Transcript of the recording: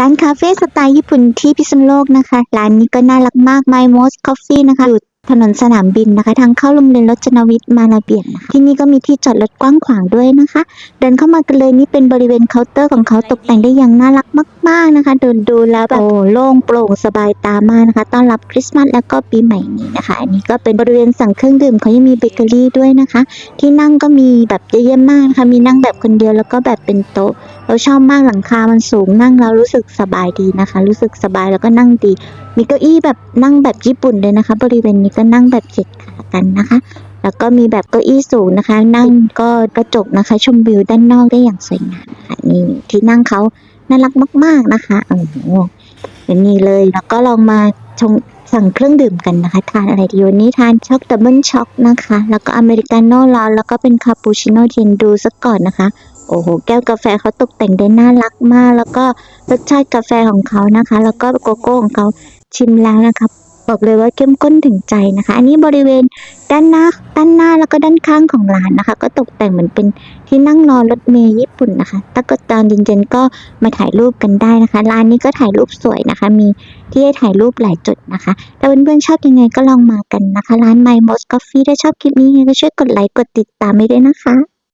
ร้านคาเฟ่สไตล์ญี่ปุ่นที่พิษณุโลกนะคะ ร้านนี้ก็น่ารักมาก My Most Coffee นะคะอยู่ถนนสนามบินนะคะ ทางเข้าโรงเรียนรจนวิทย์มาลาเบียนนะคะที่นี่ก็มีที่จอดรถกว้างขวางด้วยนะคะ เดินเข้ามากันเลยนี่เป็นบริเวณเคาน์เตอร์ของเขาตกแต่งได้อย่างน่ารักมากๆนะคะเดินดูแล้วแบบโอ้โล่งโปร่งสบายตามากนะคะ ต้อนรับคริสต์มาสแล้วก็ปีใหม่นี้นะคะ อันนี้ก็เป็นบริเวณสั่งเครื่องดื่มเขายังมีเบเกอรี่ด้วยนะคะ ที่นั่งก็มีแบบเยอะแยะมากนะคะมีนั่งแบบคนเดียวแล้วก็แบบเป็นโต๊ะ เราชอบมากหลังคา มันสูงนั่งแล้วรู้สึกสบายดีนะคะ รู้สึกสบายแล้วก็นั่งดี มีเก้าอี้แบบนั่งแบบญี่ปุ่นเลยนะคะ บริเวณนี้ก็นั่งแบบเจ็ดขากันนะคะแล้วก็มีแบบเก้าอี้สูงนะคะ นั่งก็กระจกนะคะ ชมวิวด้านนอกได้อย่างสวยงามนะคะนี่ที่นั่งเขา น่ารักมาก ๆนะคะโอ้โหเป็นนี่เลยแล้วก็ลองมาชงสั่งเครื่องดื่มกันนะคะ ทานอะไรดีวันนี้ทานช็อกดับเบิลช็อกนะคะ แล้วก็อเมริกาโน่ร้อนแล้วก็เป็นคาปูชิโน่เย็นดูสักก่อนนะคะ โอ้โห แก้วกาแฟเขาตกแต่งได้น่ารักมาก แล้วก็รสชาติกาแฟของเขานะคะ แล้วก็โกโก้ของเขาชิมแล้วนะคะ บอกเลยว่าเข้มข้นถึงใจนะคะ อันนี้บริเวณด้านหน้าด้านหน้าแล้วก็ด้านข้างของร้านนะคะ ก็ตกแต่งเหมือนเป็นที่นั่งรอรถเมย์ญี่ปุ่นนะคะถ้าก็ตอนเย็นๆก็มาถ่ายรูปกันได้นะคะ ร้านนี้ก็ถ่ายรูปสวยนะคะ มีที่ให้ถ่ายรูปหลายจุดนะคะถ้าเพื่อนๆชอบยังไงก็ลองมากันนะคะ ร้าน My Most Coffee ถ้าชอบคลิปนี้ยังไงก็ช่วยกดไลค์กดติดตามให้ด้วยนะคะ